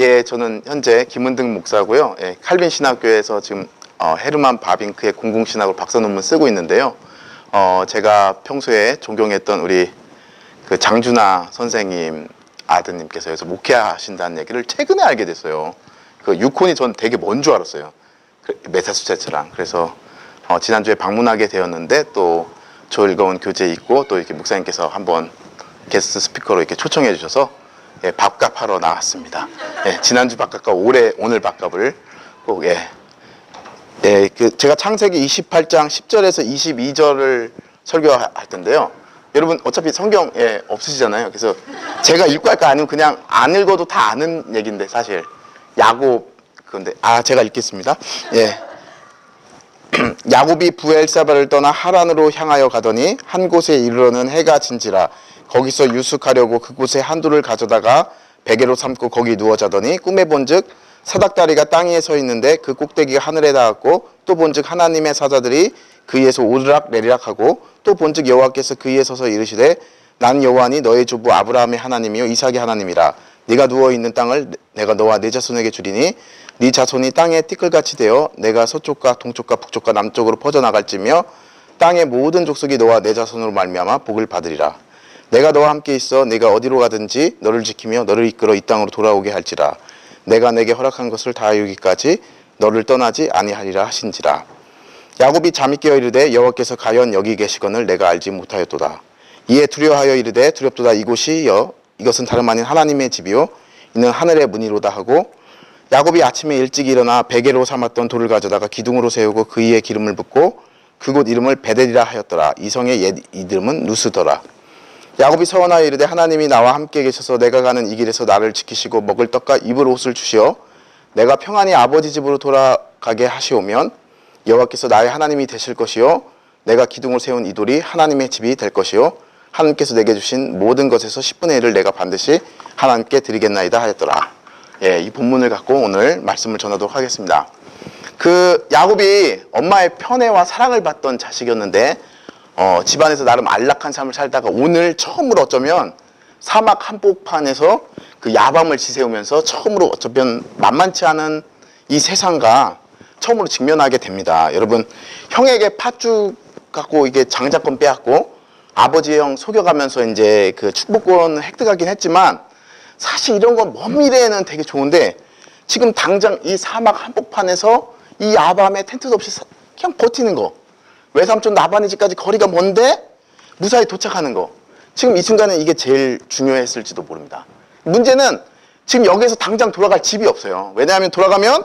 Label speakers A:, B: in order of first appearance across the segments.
A: 예, 저는 현재 김은등 목사고요. 예, 칼빈 신학교에서 지금 어, 헤르만 바빙크의 공공신학으로 박사 논문 쓰고 있는데요. 어, 제가 평소에 존경했던 우리 그 장준하 선생님 아드님께서 여기서 목회하신다는 얘기를 최근에 알게 됐어요. 그 유콘이 전 되게 먼 줄 알았어요. 그 메사추세츠랑 그래서 어, 지난주에 방문하게 되었는데 또 즐거운 교제 있고 또 이렇게 목사님께서 한번 게스트 스피커로 이렇게 초청해 주셔서 예, 밥값 하러 나왔습니다. 예, 지난주 밥값과 올해 오늘 밥값을 꼭 예. 예, 그 제가 창세기 28장 10절에서 22절을 설교할 텐데요. 여러분 어차피 성경 예, 없으시잖아요. 그래서 제가 읽고 할까 아니면 그냥 안 읽어도 다 아는 얘기인데 사실 야곱 그런데 아 제가 읽겠습니다. 예. 야곱이 부엘사바를 떠나 하란으로 향하여 가더니 한 곳에 이르러는 해가 진지라. 거기서 유숙하려고 그곳에 한두를 가져다가 베개로 삼고 거기 누워 자더니 꿈에 본즉 사닥다리가 땅 위에 서 있는데 그 꼭대기가 하늘에 닿았고 또 본즉 하나님의 사자들이 그 위에서 오르락 내리락 하고 또 본즉 여호와께서 그 위에 서서 이르시되 난 여호와니 너의 주부 아브라함의 하나님이요 이삭의 하나님이라 네가 누워 있는 땅을 내가 너와 네 자손에게 주리니 네 자손이 땅에 티끌같이 되어 내가 서쪽과 동쪽과 북쪽과 남쪽으로 퍼져 나갈지며 땅의 모든 족속이 너와 내 자손으로 말미암아 복을 받으리라. 내가 너와 함께 있어 내가 어디로 가든지 너를 지키며 너를 이끌어 이 땅으로 돌아오게 할지라. 내가 내게 허락한 것을 다 이루기까지 너를 떠나지 아니하리라 하신지라. 야곱이 잠이 깨어 이르되 여호와께서 가연 여기 계시거늘 내가 알지 못하였도다. 이에 두려워하여 이르되 두렵도다. 이곳이여 이것은 다름 아닌 하나님의 집이요. 이는 하늘의 문이로다 하고 야곱이 아침에 일찍 일어나 베개로 삼았던 돌을 가져다가 기둥으로 세우고 그 위에 기름을 붓고 그곳 이름을 베델이라 하였더라. 이 성의 옛 이름은 누스더라. 야곱이 서원하여 이르되 하나님이 나와 함께 계셔서 내가 가는 이 길에서 나를 지키시고 먹을 떡과 입을 옷을 주시어 내가 평안히 아버지 집으로 돌아가게 하시오면 여호와께서 나의 하나님이 되실 것이요. 내가 기둥을 세운 이 돌이 하나님의 집이 될 것이요 하나님께서 내게 주신 모든 것에서 10분의 1을 내가 반드시 하나님께 드리겠나이다 하였더라. 예, 이 본문을 갖고 오늘 말씀을 전하도록 하겠습니다. 그 야곱이 엄마의 편애와 사랑을 받던 자식이었는데 어, 집안에서 나름 안락한 삶을 살다가 오늘 처음으로 어쩌면 사막 한복판에서 그 야밤을 지새우면서 처음으로 어쩌면 만만치 않은 이 세상과 처음으로 직면하게 됩니다. 여러분 형에게 팥죽 갖고 이게 장자권 빼앗고 아버지 형 속여가면서 이제 그 축복권 획득하긴 했지만 사실 이런 건 먼 미래에는 되게 좋은데 지금 당장 이 사막 한복판에서 이 야밤에 텐트도 없이 사- 그냥 버티는 거. 외삼촌 나반의 집까지 거리가 먼데 무사히 도착하는 거. 지금 이 순간에 이게 제일 중요했을지도 모릅니다. 문제는 지금 여기에서 당장 돌아갈 집이 없어요. 왜냐하면 돌아가면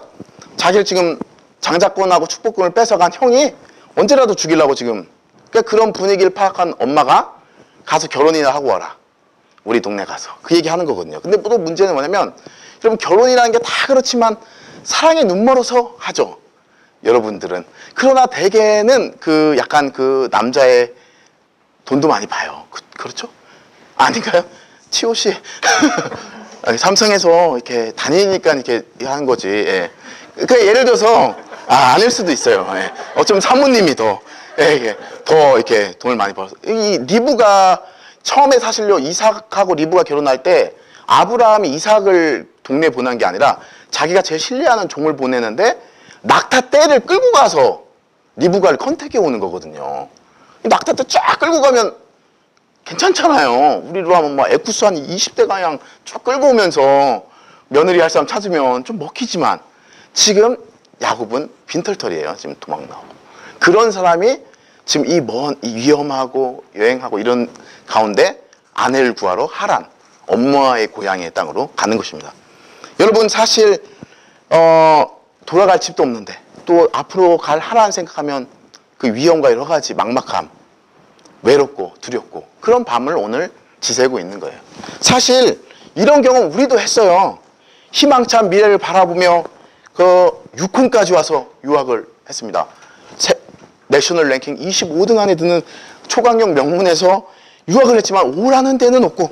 A: 자기를 지금 장자권하고 축복권을 뺏어간 형이 언제라도 죽이려고 지금 그러니까 그런 분위기를 파악한 엄마가 가서 결혼이나 하고 와라 우리 동네 가서 그 얘기 하는 거거든요. 근데 또 문제는 뭐냐면 여러분 결혼이라는 게 다 그렇지만 사랑에 눈멀어서 하죠. 여러분들은 그러나 대개는 그 약간 그 남자의 돈도 많이 봐요. 그, 렇죠 아닌가요? 치호 씨 삼성에서 이렇게 다니니까 이렇게 하는 거지. 예. 그 예를 들어서 아, 아닐 수도 있어요. 예. 어쩌면 사모님이 더 예, 예. 더 이렇게 돈을 많이 벌어서 이 리브가 처음에 사실요 이삭하고 리브가 결혼할 때 아브라함이 이삭을 동네에 보낸 게 아니라 자기가 제일 신뢰하는 종을 보내는데 낙타 떼를 끌고 가서 리브가를 컨택해 오는 거거든요. 이 낙타 떼 쫙 끌고 가면 괜찮잖아요. 우리로 하면 막 에쿠스 한 20대 가량 쫙 끌고 오면서 며느리 할 사람 찾으면 좀 먹히지만 지금 야곱은 빈털털이에요. 지금 도망 나오고. 그런 사람이 지금 이 먼, 이 위험하고 여행하고 이런 가운데 아내를 구하러 하란, 엄마의 고향의 땅으로 가는 것입니다. 여러분 사실 어, 돌아갈 집도 없는데 또 앞으로 갈 하란 생각하면 그 위험과 여러 가지 막막함, 외롭고 두렵고 그런 밤을 오늘 지새고 있는 거예요. 사실 이런 경험 우리도 했어요. 희망찬 미래를 바라보며 그 육군까지 와서 유학을 했습니다. 세- 내셔널 랭킹 25등 안에 드는 초강력 명문에서 유학을 했지만 오라는 데는 없고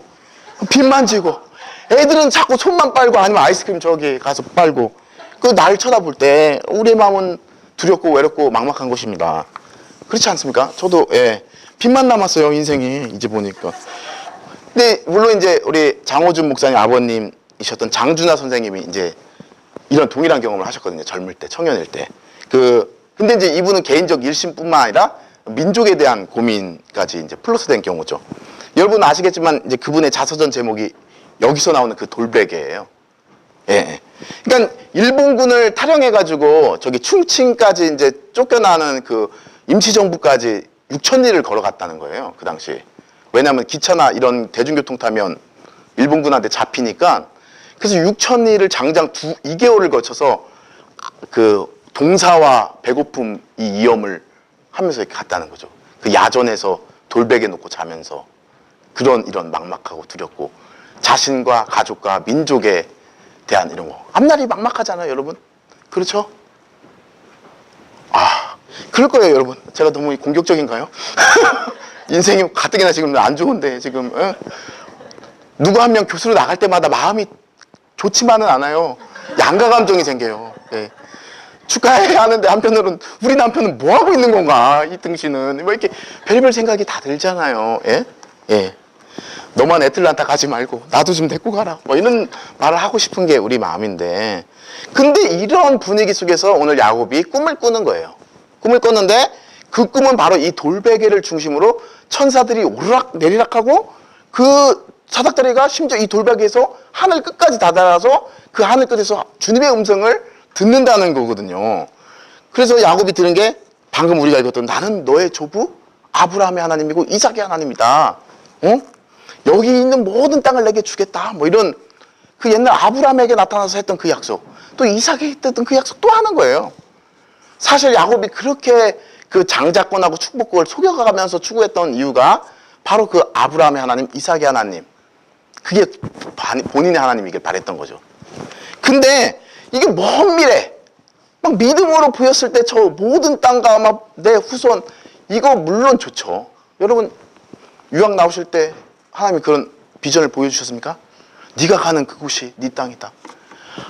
A: 빚만 지고 애들은 자꾸 손만 빨고 아니면 아이스크림 저기 가서 빨고 그 날 쳐다볼 때 우리의 마음은 두렵고 외롭고 막막한 것입니다. 그렇지 않습니까? 저도 예 빚만 남았어요 인생이 이제 보니까. 근데 물론 이제 우리 장호준 목사님 아버님이 작가이셨던 장준하 선생님이 이제 이런 동일한 경험을 하셨거든요. 젊을 때, 청년일 때. 그 근데 이제 이분은 개인적 일심뿐만 아니라 민족에 대한 고민까지 이제 플러스된 경우죠. 여러분 아시겠지만 이제 그분의 자서전 제목이 여기서 나오는 그 돌베개예요. 예, 예. 그러니까 일본군을 탈영해 가지고 저기 충칭까지 이제 쫓겨나는 그 임시정부까지 6천 리를 걸어갔다는 거예요. 그 당시. 왜냐하면 기차나 이런 대중교통 타면 일본군한테 잡히니까 그래서 6천 리를 장장 두 2개월을 거쳐서 그 동사와 배고픔 이 위험을 하면서 이렇게 갔다는 거죠. 그 야전에서 돌베개 놓고 자면서 그런 이런 막막하고 두렵고 자신과 가족과 민족에 대한 이런 거. 앞날이 막막하잖아요, 여러분. 그렇죠? 아, 그럴 거예요, 여러분. 제가 너무 공격적인가요? 인생이 가뜩이나 지금 안 좋은데 지금 어? 누구 한 명 교수로 나갈 때마다 마음이 좋지만은 않아요. 양가 감정이 생겨요. 예. 축하해야 하는데 한편으로는 우리 남편은 뭐 하고 있는 건가 이 등신은 뭐 이렇게 별별 생각이 다 들잖아요. 예? 예. 너만 애틀란타 가지 말고 나도 좀 데리고 가라. 뭐 이런 말을 하고 싶은 게 우리 마음인데 근데 이런 분위기 속에서 오늘 야곱이 꿈을 꾸는 거예요. 꿈을 꿨는데 그 꿈은 바로 이 돌베개를 중심으로 천사들이 오르락 내리락하고 그 사닥다리가 심지어 이 돌베개에서 하늘 끝까지 다다라서 그 하늘 끝에서 주님의 음성을 듣는다는 거거든요. 그래서 야곱이 들은 게 방금 우리가 읽었던 나는 너의 조부 아브라함의 하나님이고 이삭의 하나님이다. 어? 여기 있는 모든 땅을 내게 주겠다. 뭐 이런 그 옛날 아브라함에게 나타나서 했던 그 약속, 또 이삭에게 했던 그 약속 또 하는 거예요. 사실 야곱이 그렇게 그 장자권하고 축복국을 속여가면서 추구했던 이유가 바로 그 아브라함의 하나님, 이삭의 하나님, 그게 반- 본인의 하나님이길 바랬던 거죠. 근데 이게 먼 미래, 막 믿음으로 보였을 때 저 모든 땅과 막내 후손, 이거 물론 좋죠. 여러분, 유학 나오실 때 하나님이 그런 비전을 보여주셨습니까? 네가 가는 그곳이 네 땅이다.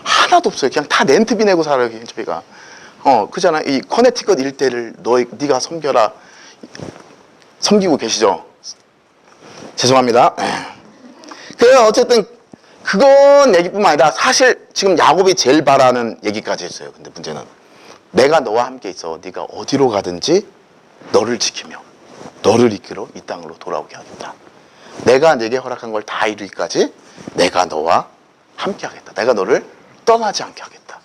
A: 하나도 없어요. 그냥 다 렌트비 내고 살아요, 저희가. 어, 그잖아. 이 커네티컷 일대를 너희 네가 섬겨라. 섬기고 계시죠? 죄송합니다. 그래 어쨌든 그건 얘기뿐만 아니라 사실 지금 야곱이 제일 바라는 얘기까지 했어요. 근데 문제는 내가 너와 함께 있어. 네가 어디로 가든지 너를 지키며 너를 이끌어 이 땅으로 돌아오게 하겠다. 내가 내게 허락한 걸 다 이루기까지 내가 너와 함께 하겠다. 내가 너를 떠나지 않게 하겠다.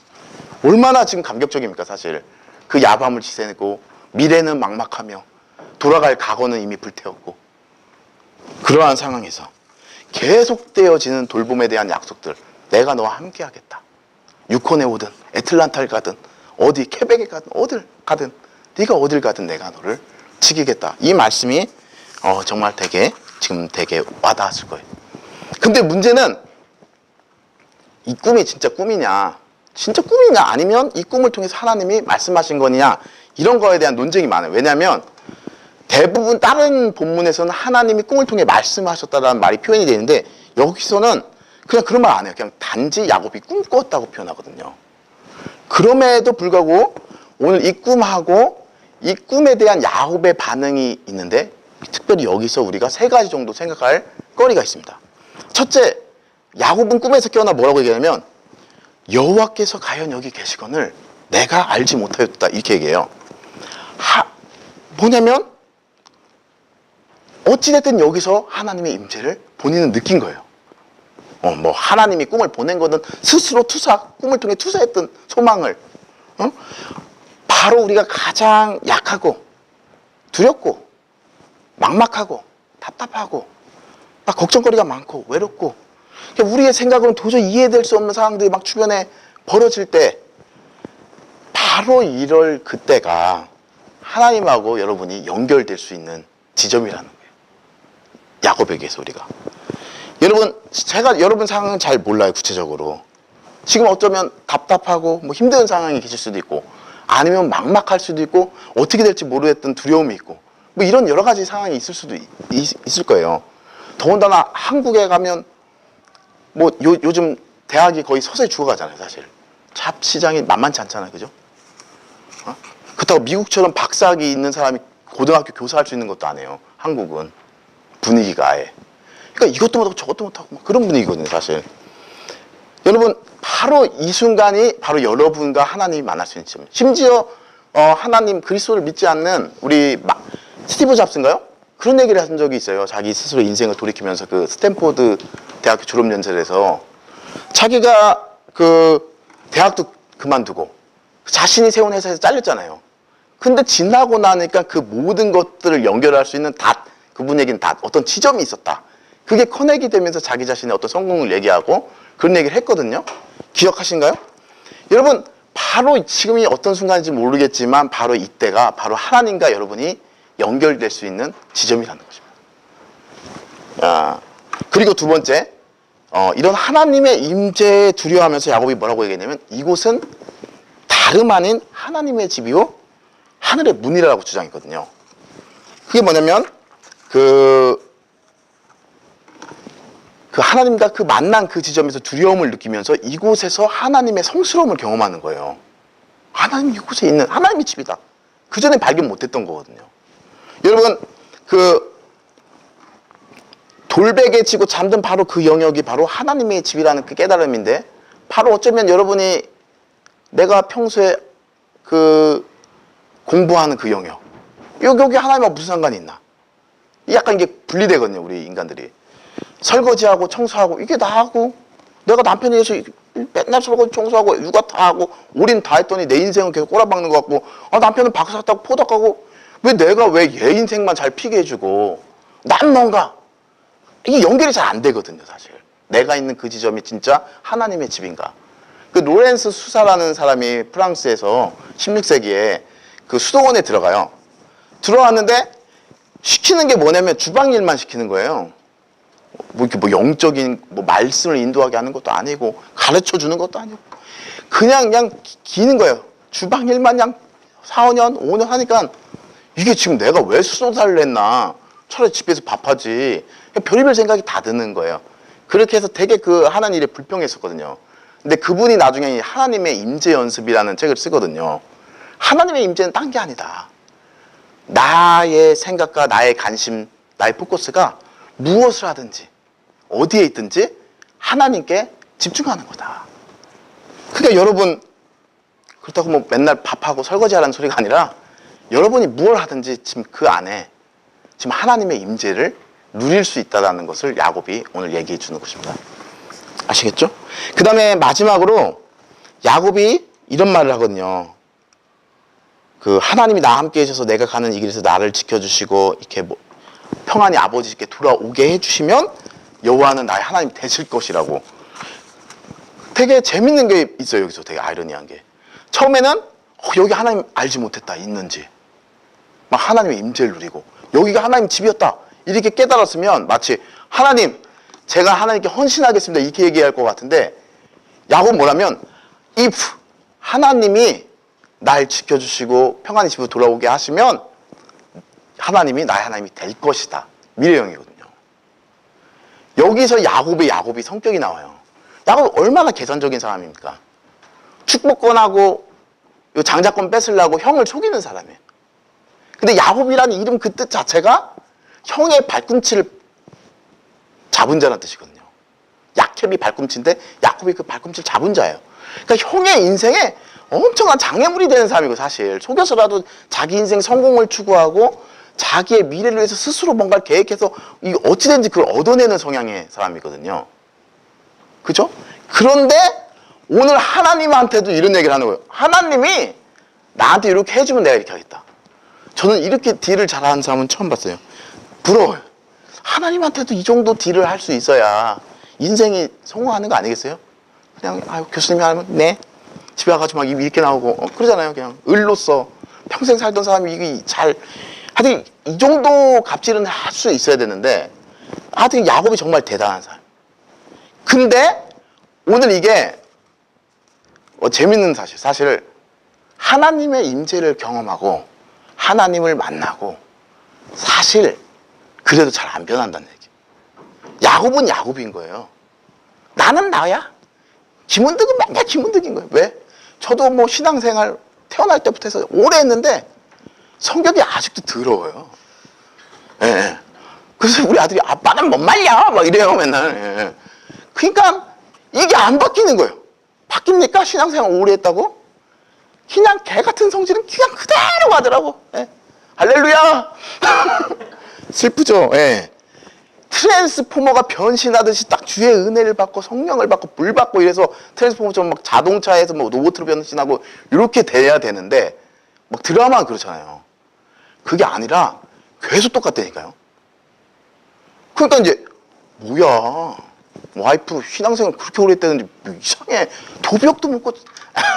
A: 얼마나 지금 감격적입니까, 사실. 그 야밤을 지새고 미래는 막막하며 돌아갈 각오는 이미 불태웠고 그러한 상황에서 계속되어지는 돌봄에 대한 약속들 내가 너와 함께 하겠다. 유콘에 오든 애틀란타를 가든 어디 케벡에 가든 어딜 가든 네가 어딜 가든 내가 너를 지키겠다. 이 말씀이 어, 정말 되게 지금 되게 와닿았을 거예요. 근데 문제는 이 꿈이 진짜 꿈이냐 진짜 꿈이냐 아니면 이 꿈을 통해서 하나님이 말씀하신 거냐 이런 거에 대한 논쟁이 많아요. 왜냐하면 대부분 다른 본문에서는 하나님이 꿈을 통해 말씀하셨다라는 말이 표현이 되는데 여기서는 그냥 그런 말 안 해요. 그냥 단지 야곱이 꿈 꿨다고 표현하거든요. 그럼에도 불구하고 오늘 이 꿈하고 이 꿈에 대한 야곱의 반응이 있는데 특별히 여기서 우리가 세 가지 정도 생각할 거리가 있습니다. 첫째, 야곱은 꿈에서 깨어나 뭐라고 얘기하냐면 여호와께서 과연 여기 계시건을 내가 알지 못하였다 이렇게 얘기해요. 하, 뭐냐면 어찌됐든 여기서 하나님의 임재를 본인은 느낀 거예요. 어, 뭐 하나님이 꿈을 보낸 거는 스스로 투사 꿈을 통해 투사했던 소망을 어? 바로 우리가 가장 약하고 두렵고 막막하고 답답하고 막 걱정거리가 많고 외롭고 그러니까 우리의 생각으로는 도저히 이해될 수 없는 상황들이 막 주변에 벌어질 때 바로 이럴 그때가 하나님하고 여러분이 연결될 수 있는 지점이라는. 야곱에게서 우리가. 여러분, 제가 여러분 상황은 잘 몰라요, 구체적으로. 지금 어쩌면 답답하고 뭐 힘든 상황이 계실 수도 있고, 아니면 막막할 수도 있고, 어떻게 될지 모르겠던 두려움이 있고, 뭐 이런 여러 가지 상황이 있을 수도 있, 있을 거예요. 더군다나 한국에 가면 뭐 요, 요즘 대학이 거의 서서히 죽어가잖아요, 사실. 잡 시장이 만만치 않잖아요, 그죠? 어? 그렇다고 미국처럼 박사학위 있는 사람이 고등학교 교사할 수 있는 것도 아니에요. 한국은 분위기가 아예. 그러니까 이것도 못하고 저것도 못하고 막 그런 분위기거든요, 사실. 여러분 바로 이 순간이 바로 여러분과 하나님이 만날 수 있는 시점. 심지어 어, 하나님 그리스도를 믿지 않는 우리 마, 스티브 잡스인가요? 그런 얘기를 한 적이 있어요. 자기 스스로 인생을 돌이키면서 그 스탠포드 대학교 졸업 연설에서 자기가 그 대학도 그만두고 자신이 세운 회사에서 잘렸잖아요. 근데 지나고 나니까 그 모든 것들을 연결할 수 있는 닷, 그분에게는 닷, 어떤 지점이 있었다. 그게 커넥이 되면서 자기 자신의 어떤 성공을 얘기하고 그런 얘기를 했거든요. 기억하신가요? 여러분, 바로 지금이 어떤 순간인지 모르겠지만 바로 이때가 바로 하나님과 여러분이 연결될 수 있는 지점이라는 것입니다. 아, 그리고 두 번째, 어, 이런 하나님의 임재에 두려워하면서 야곱이 뭐라고 얘기했냐면 이곳은 다름 아닌 하나님의 집이요 하늘의 문이라고 주장했거든요. 그게 뭐냐면 그, 그 하나님과 그 만난 그 지점에서 두려움을 느끼면서 이곳에서 하나님의 성스러움을 경험하는 거예요. 하나님 이곳에 있는 하나님의 집이다. 그 전에 발견 못했던 거거든요. 여러분 그 돌베개 치고 잠든 바로 그 영역이 바로 하나님의 집이라는 그 깨달음인데 바로 어쩌면 여러분이 내가 평소에 그 공부하는 그 영역 여기 하나님과 무슨 상관이 있나 약간 이게 분리되거든요 우리 인간들이. 설거지하고 청소하고 이게 나하고 내가 남편에 의해서 맨날 설거지 청소하고 육아 다 하고 올인 다 했더니 내 인생은 계속 꼬라박는 것 같고 아 남편은 박사 샀다고 포덕하고 왜 내가 왜 얘 인생만 잘 피게 해주고? 난 뭔가 이게 연결이 잘 안 되거든요 사실. 내가 있는 그 지점이 진짜 하나님의 집인가? 그 로렌스 수사라는 사람이 프랑스에서 16세기에 그 수도원에 들어가요. 들어왔는데 시키는 게 뭐냐면 주방 일만 시키는 거예요 뭐 이렇게 뭐 영적인 뭐 말씀을 인도하게 하는 것도 아니고 가르쳐 주는 것도 아니고 그냥 그냥 기- 기는 거예요. 주방 일만 그냥 4, 5년, 5년 하니까 이게 지금 내가 왜 수도사를 했나? 차라리 집에서 밥하지. 별의별 생각이 다 드는 거예요. 그렇게 해서 되게 그 하는 일에 불평했었거든요. 근데 그분이 나중에 이 하나님의 임재 연습이라는 책을 쓰거든요. 하나님의 임재는 딴 게 아니다. 나의 생각과 나의 관심, 나의 포커스가 무엇을 하든지 어디에 있든지 하나님께 집중하는 거다. 그러니까 여러분 그렇다고 뭐 맨날 밥하고 설거지하라는 소리가 아니라 여러분이 무엇을 하든지 지금 그 안에 지금 하나님의 임재를 누릴 수 있다는 것을 야곱이 오늘 얘기해 주는 것입니다. 아시겠죠? 그 다음에 마지막으로 야곱이 이런 말을 하거든요. 그 하나님이 나와 함께 계셔서 내가 가는 이 길에서 나를 지켜주시고 이렇게 뭐 평안히 아버지께 돌아오게 해주시면 여호와는 나의 하나님 되실 것이라고. 되게 재밌는 게 있어요 여기서 되게 아이러니한 게. 처음에는 어, 여기 하나님 알지 못했다 있는지 막 하나님의 임재를 누리고 여기가 하나님 집이었다 이렇게 깨달았으면 마치 하나님 제가 하나님께 헌신하겠습니다 이렇게 얘기할 것 같은데 야곱 뭐라면 if 하나님이 날 지켜주시고 평안히 집으로 돌아오게 하시면 하나님이 나의 하나님이 될 것이다. 미래형이거든요. 여기서 야곱의 야곱이 성격이 나와요. 야곱 얼마나 계산적인 사람입니까? 축복권하고 요 장자권 뺏으려고 형을 속이는 사람이에요. 근데 야곱이라는 이름 그 뜻 자체가 형의 발꿈치를 잡은 자라는 뜻이거든요. 야캡이 발꿈치인데 야곱이 그 발꿈치를 잡은 자예요. 그러니까 형의 인생에 엄청난 장애물이 되는 사람이고 사실 속여서라도 자기 인생 성공을 추구하고 자기의 미래를 위해서 스스로 뭔가를 계획해서 이 어찌된지 그걸 얻어내는 성향의 사람이거든요. 그죠? 그런데 오늘 하나님한테도 이런 얘기를 하는 거예요. 하나님이 나한테 이렇게 해주면 내가 이렇게 하겠다. 저는 이렇게 딜을 잘하는 사람은 처음 봤어요. 부러워요. 하나님한테도 이 정도 딜을 할 수 있어야 인생이 성공하는 거 아니겠어요? 그냥 아유 교수님이 하면 네 집에 와가지고 막 입이 이렇게 나오고 어, 그러잖아요. 그냥 을로서 평생 살던 사람이 이게 잘 하여튼 이 정도 갑질은 할 수 있어야 되는데 하여튼 야곱이 정말 대단한 사람. 근데 오늘 이게 어, 재밌는 사실 사실 하나님의 임재를 경험하고 하나님을 만나고 사실 그래도 잘 안 변한다는 얘기. 야곱은 야곱인 거예요. 나는 나야. 김은득은 맨날 김은득인 거예요. 왜? 저도 뭐 신앙생활 태어날 때부터 해서 오래 했는데 성격이 아직도 더러워요. 예, 예. 그래서 우리 아들이 아빠는 못 말려 막 이래요 맨날. 예, 예. 그러니까 이게 안 바뀌는 거예요. 바뀝니까? 신앙생활 오래 했다고? 그냥 개 같은 성질은 그냥 그대로 가더라고. 예. 할렐루야! 슬프죠? 예. 트랜스포머가 변신하듯이 딱 주의 은혜를 받고 성령을 받고 물 받고 이래서 트랜스포머처럼 막 자동차에서 뭐 로봇으로 변신하고 이렇게 돼야 되는데 막 드라마 그렇잖아요. 그게 아니라 계속 똑같다니까요. 그러니까 이제 뭐야 와이프 신앙생활 그렇게 오래 했다는데 뭐 이상해 도벽도 먹고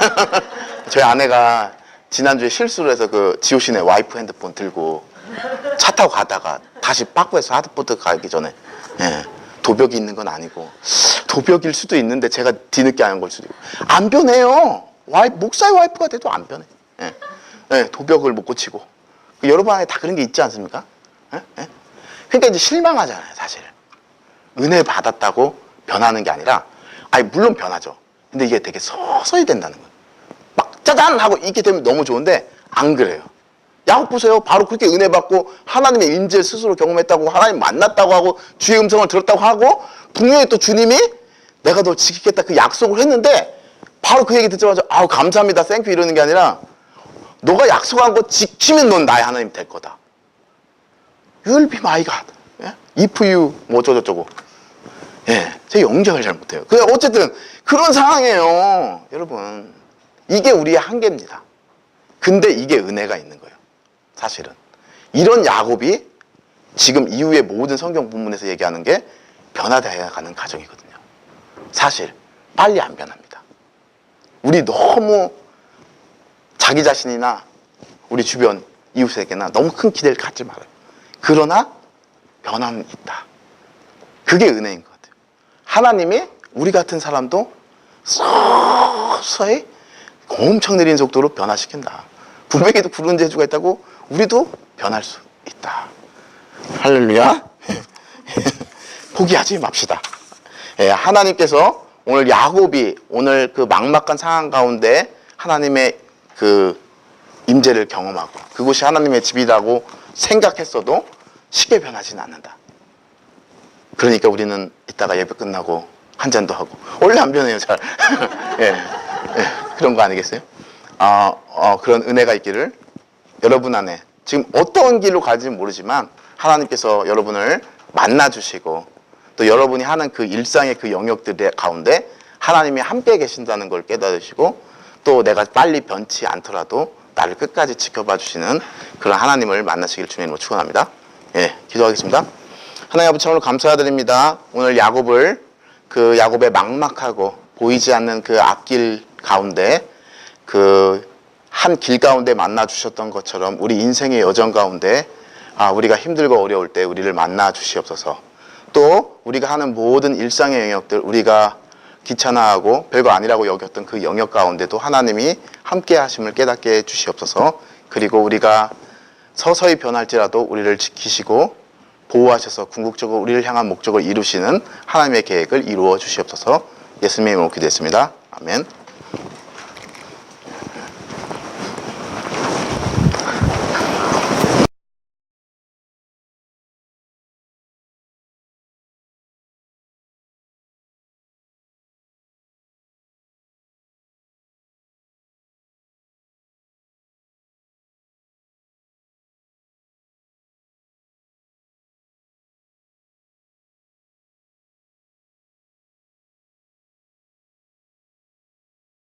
A: 저희 아내가 지난주에 실수를 해서 그 지호 씨네 와이프 핸드폰 들고 차 타고 가다가 다시 빠꾸에서 하드보드 가기 전에. 예, 도벽이 있는 건 아니고. 도벽일 수도 있는데 제가 뒤늦게 안걸 수도 있고. 안 변해요. 와이 목사의 와이프가 돼도 안 변해. 예, 예, 도벽을 못 고치고. 그 여러분 안에 다 그런 게 있지 않습니까? 예? 예? 그러니까 이제 실망하잖아요 사실. 은혜 받았다고 변하는 게 아니라 아니 물론 변하죠. 근데 이게 되게 서서히 된다는 거예요. 막 짜잔 하고 이렇게 되면 너무 좋은데 안 그래요. 야곱 보세요. 바로 그렇게 은혜 받고 하나님의 인재 스스로 경험했다고 하나님 만났다고 하고 주의 음성을 들었다고 하고 분명히 또 주님이 내가 너 지키겠다 그 약속을 했는데 바로 그 얘기 듣자마자 아우 감사합니다 땡큐 이러는 게 아니라 너가 약속한 거 지키면 넌 나의 하나님 될 거다. You'll be my God. 예? If you 뭐 어쩌고저쩌고. 예, 제 영작을 잘 못해요. 그 어쨌든 그런 상황이에요, 여러분. 이게 우리의 한계입니다. 근데 이게 은혜가 있는 거예요. 사실은. 이런 야곱이 지금 이후의 모든 성경 본문에서 얘기하는 게 변화되어 가는 과정이거든요. 사실 빨리 안 변합니다. 우리 너무 자기 자신이나 우리 주변 이웃에게나 너무 큰 기대를 갖지 말아요. 그러나 변화는 있다. 그게 은혜인 것 같아요. 하나님이 우리 같은 사람도 서서히 엄청 느린 속도로 변화시킨다. 부백에도 구른 재주가 있다고 우리도 변할 수 있다. 할렐루야. 포기하지 맙시다. 예, 하나님께서 오늘 야곱이 오늘 그 막막한 상황 가운데 하나님의 그 임재를 경험하고 그곳이 하나님의 집이라고 생각했어도 쉽게 변하지는 않는다. 그러니까 우리는 이따가 예배 끝나고 한 잔도 하고 원래 안 변해요 잘. 예, 예, 그런 거 아니겠어요? 아, 어, 그런 은혜가 있기를 여러분 안에 지금 어떤 길로 갈지는 모르지만 하나님께서 여러분을 만나 주시고 또 여러분이 하는 그 일상의 그 영역들 가운데 하나님이 함께 계신다는 걸 깨달으시고 또 내가 빨리 변치 않더라도 나를 끝까지 지켜봐 주시는 그런 하나님을 만나시길 주님으로 축원합니다. 예, 기도하겠습니다. 하나님 아버지 오늘 감사드립니다. 오늘 야곱을 그 야곱의 막막하고 보이지 않는 그 앞길 가운데 그 한 길 가운데 만나 주셨던 것처럼 우리 인생의 여정 가운데 아 우리가 힘들고 어려울 때 우리를 만나 주시옵소서. 또 우리가 하는 모든 일상의 영역들 우리가 귀찮아하고 별거 아니라고 여겼던 그 영역 가운데도 하나님이 함께 하심을 깨닫게 해 주시옵소서. 그리고 우리가 서서히 변할지라도 우리를 지키시고 보호하셔서 궁극적으로 우리를 향한 목적을 이루시는 하나님의 계획을 이루어 주시옵소서. 예수님의 기도했습니다. 아멘.